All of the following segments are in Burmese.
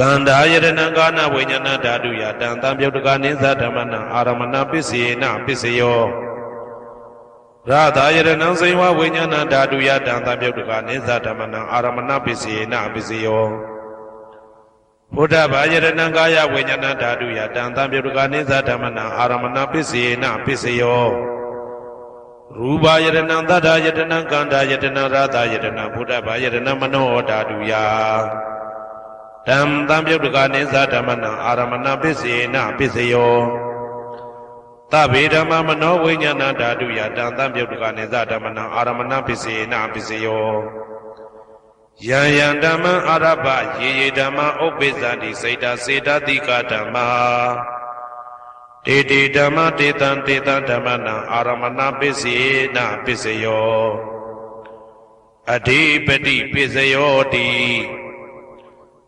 ကန္တာယရဏံကာနဝိညာဏဓာတုယတံသံပြုတ်တကနိသဓမ္မနံအာရမဏပစ္စေနပစ္စယောရသာယရဏံစေဝဝိညာဏဓာတုယတံသံပြုတ်တကနိသဓမ္မနံအာရမဏပစ္စေနပစ္စယောဘုဒ္ဓဘာယရဏံကာယဝိညာဏဓာတုယတံသံပြုတ်တကနိသဓမ္မနံအာရမဏပစ္စေနပစ္စယောရူပယရဏံသတ္တယတနံကန္တာယတနံရသာယတနံဘုဒ္ဓဘာယရဏံမနောဓာတုယ တံသံပြုတ်တကနိသဓမ္မနံအာရမဏပစ္စေနပစ္စယောသဗ္ဗေဓမ္မမနောဝိညာဏဓာတုယတံသံပြုတ်တကနိသဓမ္မနံအာရမဏပစ္စေနပစ္စယောယံယံဓမ္မအာရဘယေယေဓမ္မဥပ္ပိသတိစေတစေတတိကဓမ္မာတေတေဓမ္မတေတံတေတံဓမ္မနံအာရမဏပစ္စေနပစ္စယောအဓိပတိပစ္စယောတိ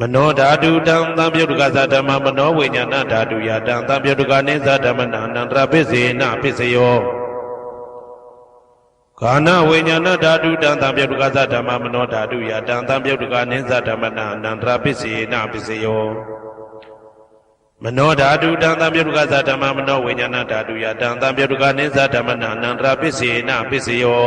မနောဓာတုတံသံပြုတ်တကသဓမ္မမနောဝိညာဏဓာတုယတံသံပြုတ်တကနေသဓမ္မနံအနန္တရပစ္စေနပစ္စယောခန္ဓာဝိညာဏဓာတုတံသံပြုတ်တကသဓမ္မမနောဓာတုယတံသံပြုတ်တကနေသဓမ္မနံအနန္တရပစ္စေနပစ္စယောမနောဓာတုတံသံပြုတ်တကသဓမ္မမနောဝိညာဏဓာတုယတံသံပြုတ်တကနေသဓမ္မနံအနန္တရပစ္စေနပစ္စယော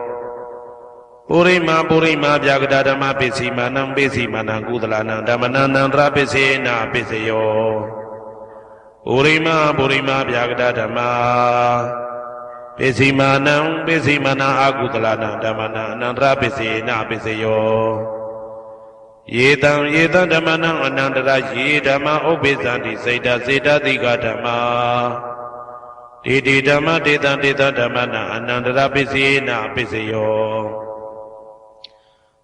ပုရိမာပုရိမာဗျာကတာဓမ္မပစ္စည်းမာနံပစ္စည်းမာနံကုသလနံဓမ္မနံနန္တရပစ္စေနာပစ္စယောပုရိမာပုရိမာဗျာကတာဓမ္မပစ္စည်းမာနံပစ္စည်းမာနံအာကုသလနံဓမ္မနံအနန္တရပစ္စေနာပစ္စယောယေတံယေတံဓမ္မနံအနန္တရယေဓမ္မဥပ္ပိသန္တိစေတစေတတိကဓမ္မာဒေတိဓမ္မဒေတံဒေတဓမ္မနာအနန္တရပစ္စယေနပစ္စယော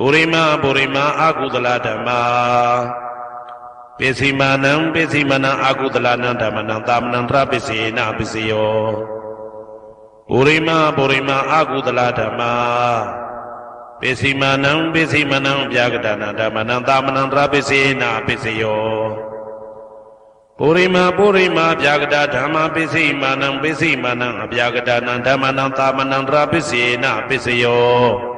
ပုရိမပုရိမအာကုသလဓမ္မာပစ္စည်းမာနံပစ္စည်းမနံအာကုသလနံဓမ္မနံသာမဏံတရပစ္စေနပစ္စယောပုရိမပုရိမအာကုသလဓမ္မာပစ္စည်းမာနံပစ္စည်းမနံဗျာကတနာဓမ္မနံသာမဏံတရပစ္စေနပစ္စယောပုရိမပုရိမဗျာကတာဓမ္မပစ္စည်းမာနံပစ္စည်းမနံအဗျာကတနာဓမ္မနံသာမဏံတရပစ္စေနပစ္စယော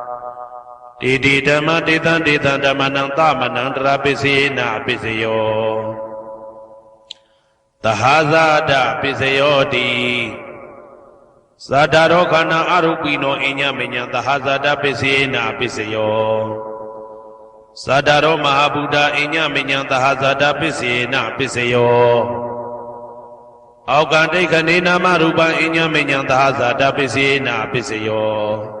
တေတိဓမ္မတေတံတေတံဓမ္မနံသမနံတရာပစ္စေနပစ္စယောသဟာဇာတပစ္စယောတိသတ္တရောခန္ဓာအရုပိနောအညမညံသဟာဇာတပစ္စေနပစ္စယောသတ္တရောမဟာဗုဒ္ဓအညမညံသဟာဇာတပစ္စေနပစ္စယောအောက်ကတိခဏေနာမရူပံအညမညံသဟာဇာတပစ္စေနပစ္စယော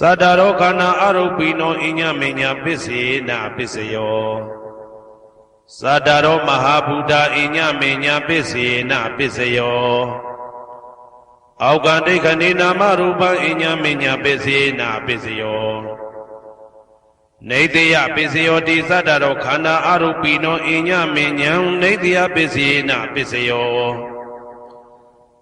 သတ္တရောခန္ဓာအရုပိနောအညမေညာပစ္စေနာပစ္စယောသတ္တရောမဟာဗုဒ္ဓအညမေညာပစ္စေနာပစ္စယောအောက်ကဒိဋ္ဌနေနာမရူပံအညမေညာပစ္စေနာပစ္စယောနေတယပစ္စယောတိသတ္တရောခန္ဓာအရုပိနောအညမေညာနေတယပစ္စေနာပစ္စယော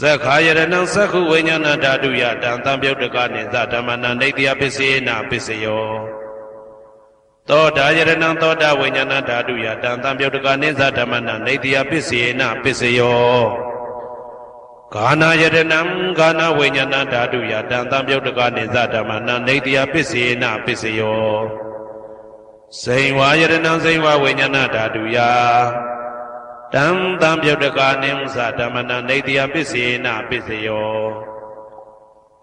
သက္ခာယရဏံသက္ခုဝိညာဏဓာတုယတံတံပြုတ်တကနိသဓမ္မနံဒိဋ္ဌိယပစ္စေနာပစ္စယောသောတာယရဏံသောတာဝိညာဏဓာတုယတံတံပြုတ်တကနိသဓမ္မနံဒိဋ္ဌိယပစ္စေနာပစ္စယောဂာနာယတနံဂာနာဝိညာဏဓာတုယတံတံပြုတ်တကနေသဓမ္မနံနေတယပစ္စေနပစ္စယောစိန်ဝါယတနံစိန်ဝါဝိညာဏဓာတုယ တံတံပြုတ်တကနေသဓမ္မနံနေတယပစ္စေနပစ္စယော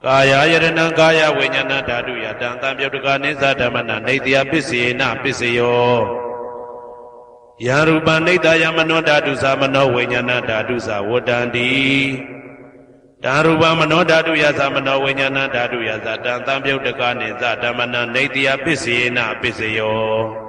ကာယယတနံကာယဝိညာဏဓာတုယတံတံပြုတ်တကနေသဓမ္မနံနေတယပစ္စေနပစ္စယောယရူပနိတယမနောဓာတုသမနောဝိညာဏဓာတုသဝတ္တန္တိဓာရူပမနောဓာတုယသမနောဝိညာဏဓာတုယသတံသံပြုတ်တကနိသဓမ္မနနေတယပစ္စေနပစ္စယော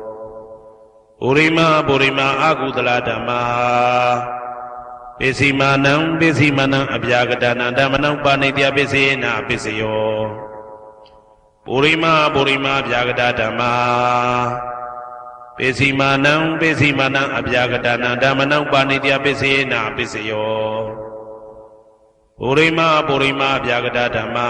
ပုရိမာပုရိမာအာကုသလဓမ္မာပစ္စည်းမာနံပစ္စည်းမာနံအပြာကတနာဓမ္မနံဥပါနိတ္တယပစ္စည်းနာပစ္စယောပုရိမာပုရိမာဗျာကတာဓမ္မာပိစီမာနံပိစီမာနံအဗျာကတာနံဓမ္မနံပါဏိတယပိစေနာပိစယောပုရိမာပုရိမာဗျာကတာဓမ္မာ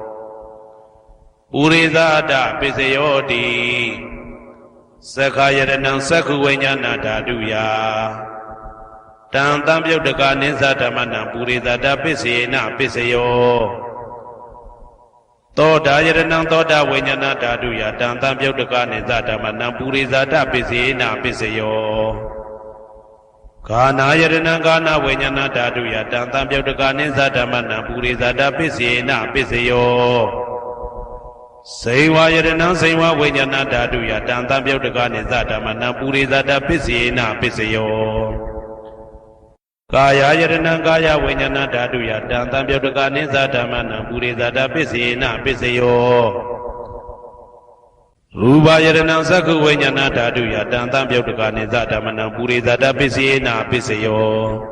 ဥရိဇာတပိစယောတိသက္ခာယရဏံသက္ခုဝိညာဏဓာတုယတံတံပြုတ်တကနိသဓမ္မနံပုရိသတာပစ္စေနပစ္စယောသောတာယရဏံသောတာဝိညာဏဓာတုယတံတံပြုတ်တကနိသဓမ္မနံပုရိသတာပစ္စေနပစ္စယောကာနာယရဏံကာနာဝိညာဏဓာတုယတံတံပြုတ်တကနိသဓမ္မနံပုရိသတာပစ္စေနပစ္စယော စေဝယရဏံစေဝဝိညာဏဓာတုယတံတံပြုတ်တကနိသဓမ္မနံပုရိသတာပစ္စေနပစ္စယောကာယယရဏံကာယဝိညာဏဓာတုယတံတံပြုတ်တကနိသဓမ္မနံပုရိသတာပစ္စေနပစ္စယောရူပယရဏံသက္ခုဝိညာဏဓာတုယတံတံပြုတ်တကနိသဓမ္မနံပုရိသတာပစ္စေနပစ္စယော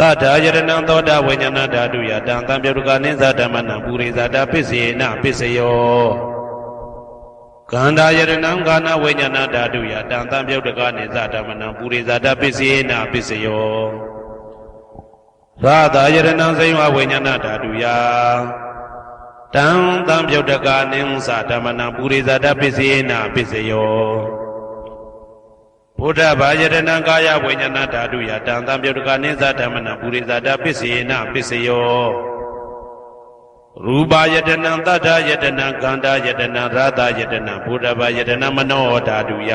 တထာယရဏံသောတာဝိညာဏဓာတုယတံတံပြုတ်တကနိသဓမ္မနံပုရိသတာပစ္စေနပစ္စယောကန္တာယရဏံကာနဝိညာဏဓာတုယတံတံပြုတ်တကနိသဓမ္မနံပုရိဇာတပစ္စေနာပစ္စယောသာသာယရဏံစိဝဝိညာဏဓာတုယတံတံပြုတ်တကနိသဓမ္မနံပုရိဇာတပစ္စေနာပစ္စယော ဘုဒ္ဓဘာယရဏံကာယဝိညာဏဓာတုယတံတံပြုတ်တကနိသဓမ္မနံပုရိဇာတပစ္စေနာပစ္စယောရူပယတနံတတ္ထယတနံကန္တာယတနံရသယတနံဘုဒ္ဓဘာယတနံမနောဓာတုယ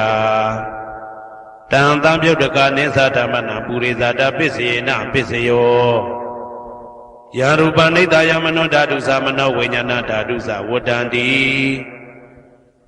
တံတံပြုတ်တကနိသဓမ္မနံပုရိသတာပစ္စေနပစ္စယောယာရူပနိတယမနောဓာတုသမနောဝိညာဏဓာတုသဝတ္တန္တိ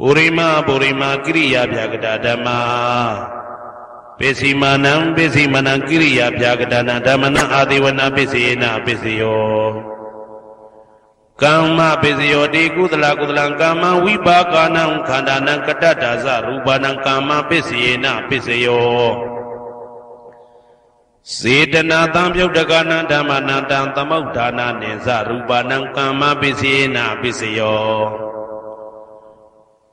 ပုရိမာပုရိမာကိရိယာဗျာကတာဓမ္မာပိစီမာနံပိစီမာနံကိရိယာဗျာကတာနာဓမ္မနံအာဒေဝနာပိစေနပိစယောကမ္မပိစယောတိကုသလကုသလံကာမဝိပါကာနံခန္ဓာနံကတ္တဒါဇရူပနံကာမပိစေနပိစယောစေတနာတံပြုတ်တကနံဓမ္မနံတံသမုဋ္ဌာနာနိဇရူပနံကာမပိစေနပိစယော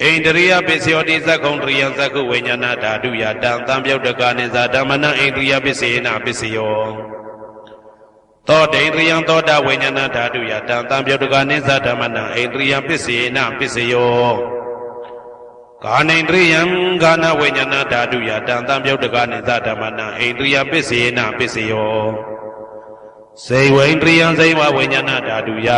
ဣန္ဒရိယပစ္စယောတိသက္ကုံတရိယသက္ကုဝိညာဏဓာတုယတံသံပြုတ်တကနိဇာဓမ္မနံဣန္ဒရိယပစ္စေနပစ္စယောသောဒိန္ဒရိယသောတာဝိညာဏဓာတုယတံသံပြုတ်တကနိဇာဓမ္မနံဣန္ဒရိယပစ္စေနပစ္စယောကာနိန္ဒရိယံဂာနဝိညာဏဓာတုယတံသံပြုတ်တကနိဇာဓမ္မနံဣန္ဒရိယပစ္စေနပစ္စယောစေဝိန္ဒရိယံစေဝဝိညာဏဓာတုယ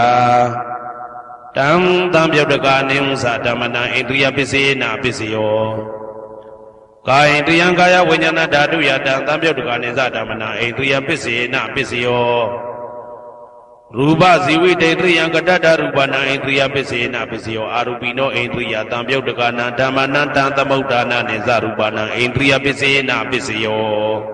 တံတံပြုတ်တကနိဥ္စဓမ္မနံဣန္ဒြိယပစ္စေနာပစ္စယောကာယတယံကာယဝိညာဏဓာတုယတံတံပြုတ်တကနိသဓမ္မနံဣန္ဒြိယပစ္စေနာပစ္စယောရူပဇီဝိတေတယံကတတ္တရူပနံဣန္ဒြိယပစ္စေနာပစ္စယောအာရူပိနောဣန္ဒြိယတံပြုတ်တကနံဓမ္မနံတံသမုဋ္ဌာနာနိသရူပနံဣန္ဒြိယပစ္စေနာပစ္စယော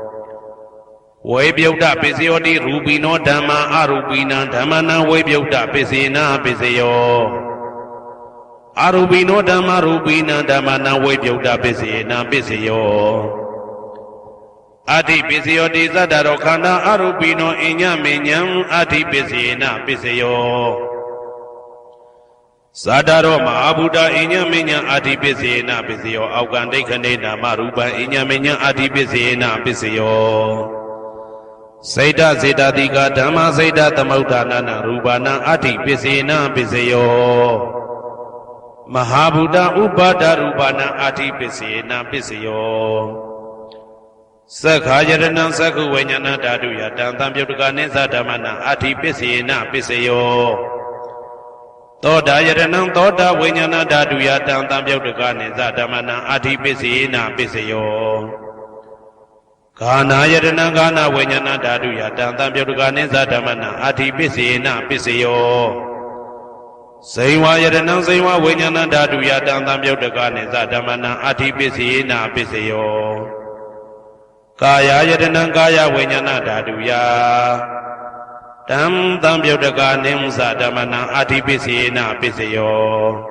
ဝေပြုတ်တပစ္စယောတိရူပိနောဓမ္မာအရူပိနံဓမ္မနံဝေပြုတ်တပစ္စေနာပစ္စယောအရူပိနောဓမ္မာရူပိနံဓမ္မနံဝေပြုတ်တပစ္စေနာပစ္စယောအဋ္ဌိပစ္စယောတိသတ္တရောခန္ဓာအရူပိနောအညမေညံအဋ္ဌိပစ္စေနာပစ္စယောဇာတာရောမဟာဗုဒ္ဓအညမေညံအဋ္ဌိပစ္စေနာပစ္စယောအောက်ကံဒိဋ္ဌနေနာမရူပံအညမေညံအဋ္ဌိပစ္စေနာပစ္စယော စေတစေတတိကဓမ္မစေတသမုဋ္ဌာနနာရူပနာအဋ္ဌိပစ္စေနပစ္စယောမဟာဗုဒ္ဓဥပါဒရူပနာအဋ္ဌိပစ္စေနပစ္စယောသက္ခာယရဏံသက္ခုဝိညာဏဓာတုယတံတံပြုတ်တကနိသဓမ္မနာအဋ္ဌိပစ္စေနပစ္စယောသောတာယရဏံသောတာဝိညာဏဓာတုယတံတံပြုတ်တကနိသဓမ္မနာအဋ္ဌိပစ္စေနပစ္စယော ဂာနာယတနာဂာနာဝိညာဏဓာတုယတံတံပြုတ်တကနိသဓမ္မနာအာတိပစ္စေနပစ္စယောဇိဝယတနံဇိဝဝိညာဏဓာတုယတံတံပြုတ်တကနိသဓမ္မနာအာတိပစ္စေနပစ္စယောကာယယတနံကာယဝိညာဏဓာတုယတံတံပြုတ်တကနိသဓမ္မနာအာတိပစ္စေနပစ္စယော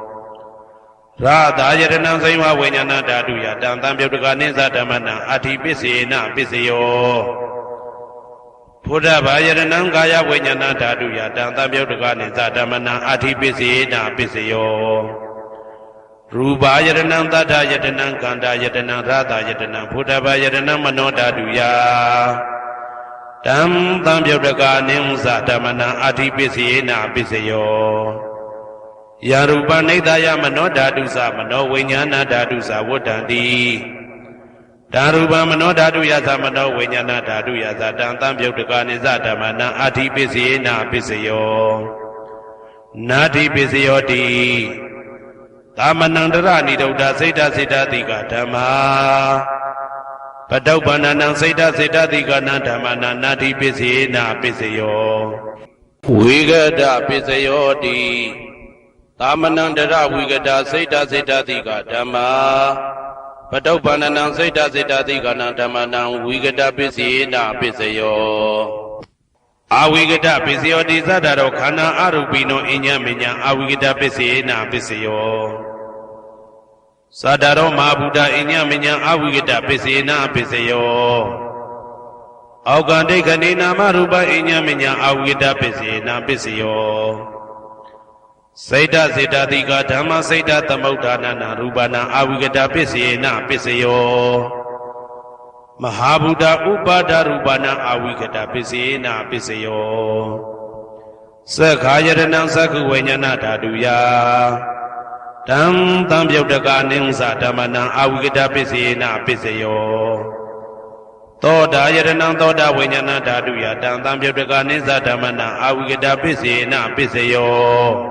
ရာသာယတနံစိဝဝိညာဏဓာတုယတံတံပြုတ်တကနိသဓမ္မနံအဋ္ဌိပစ္စေနပစ္စယောဘုဒ္ဓဘာယတနံကာယဝိညာဏဓာတုယတံတံပြုတ်တကနိသဓမ္မနံအဋ္ဌိပစ္စေနပစ္စယောရူပါယတနံသတ္တယတနံကန္တာယတနံရသယတနံဘုဒ္ဓဘာယတနံမနောဓာတုယတံတံပြုတ်တကနိသဓမ္မနံအဋ္ဌိပစ္စေနပစ္စယော ယာရူပနိဒာယမနောဓာတုသမနောဝိညာဏဓာတုသဝတ္တံတိဓာရူပမနောဓာတုယသမနောဝိညာဏဓာတုယသတံတံပြုတ်တကနိစ္စဓမ္မနံအာတိပစ္စယေနာပစ္စယောနာတိပစ္စယောတိသာမဏံတရဏိဒုဒ္ဓစိတ်တစိတ်တတိကဓမ္မာပတုပ္ပန္နံစိတ်တစိတ်တတိကနံဓမ္မနံနာတိပစ္စယေနာပစ္စယောဝိဂဒပစ္စယောတိ သာမဏံတရဝိဂဒစိတ်တစိတ်တတိကဓမ္မာပတုပ္ပန္နံစိတ်တစိတ်တတိကနံဓမ္မနံဝိဂဒပစ္စယေနာပစ္စယောအာဝိကတပစ္စယောတိသတ္တရောခန္ဓာအရူပိနောအညမညအာဝိကတပစ္စယေနာပစ္စယောသတ္တရောမဟာဗုဒ္ဓအညမညအာဝိကတပစ္စယေနာပစ္စယောအောက်ကံဒိဋ္ဌနေနာမရူပအညမညအာဝိကတပစ္စယေနာပစ္စယော စိတ်တစေတတိကဓမ္မစိတ်တသမုဋ္ဌာနာနာရူပနာအာဝိကတပစ္စယေနာပစ္စယောမဟာဗုဒ္ဓဥပါဒရူပနာအာဝိကတပစ္စေနာပစ္စယောသက္ခာယရဏံသက္ခုဝိညာဏဓာတုယတံတံပြုတ်တကအနိစ္စဓမ္မနံအာဝိကတပစ္စေနာပစ္စယောသောတာယရဏံသောတာဝိညာဏဓာတုယတံတံပြုတ်တကအနိစ္စဓမ္မနံအာဝိကတပစ္စေနာပစ္စယော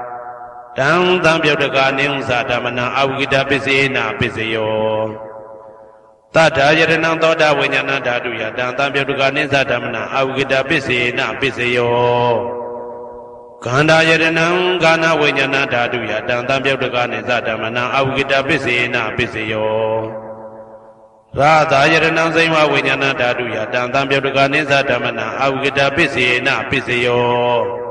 တံသံပြုတ်တကာနိဥ္စာဓမ္မနံအဝိကတပစ္စေနာပစ္စယောတထာယရဏံသောတာဝိညာဏဓာတုယတံသံပြုတ်တကာနိသဓမ္မနံအဝိကတပစ္စေနာပစ္စယောခန္ဓာယရဏံကာနဝိညာဏဓာတုယတံသံပြုတ်တကာနိသဓမ္မနံအဝိကတပစ္စေနာပစ္စယောရာသာယရဏံစိမ္မဝိညာဏဓာတုယတံသံပြုတ်တကာနိသဓမ္မနံအဝိကတပစ္စေနာပစ္စယော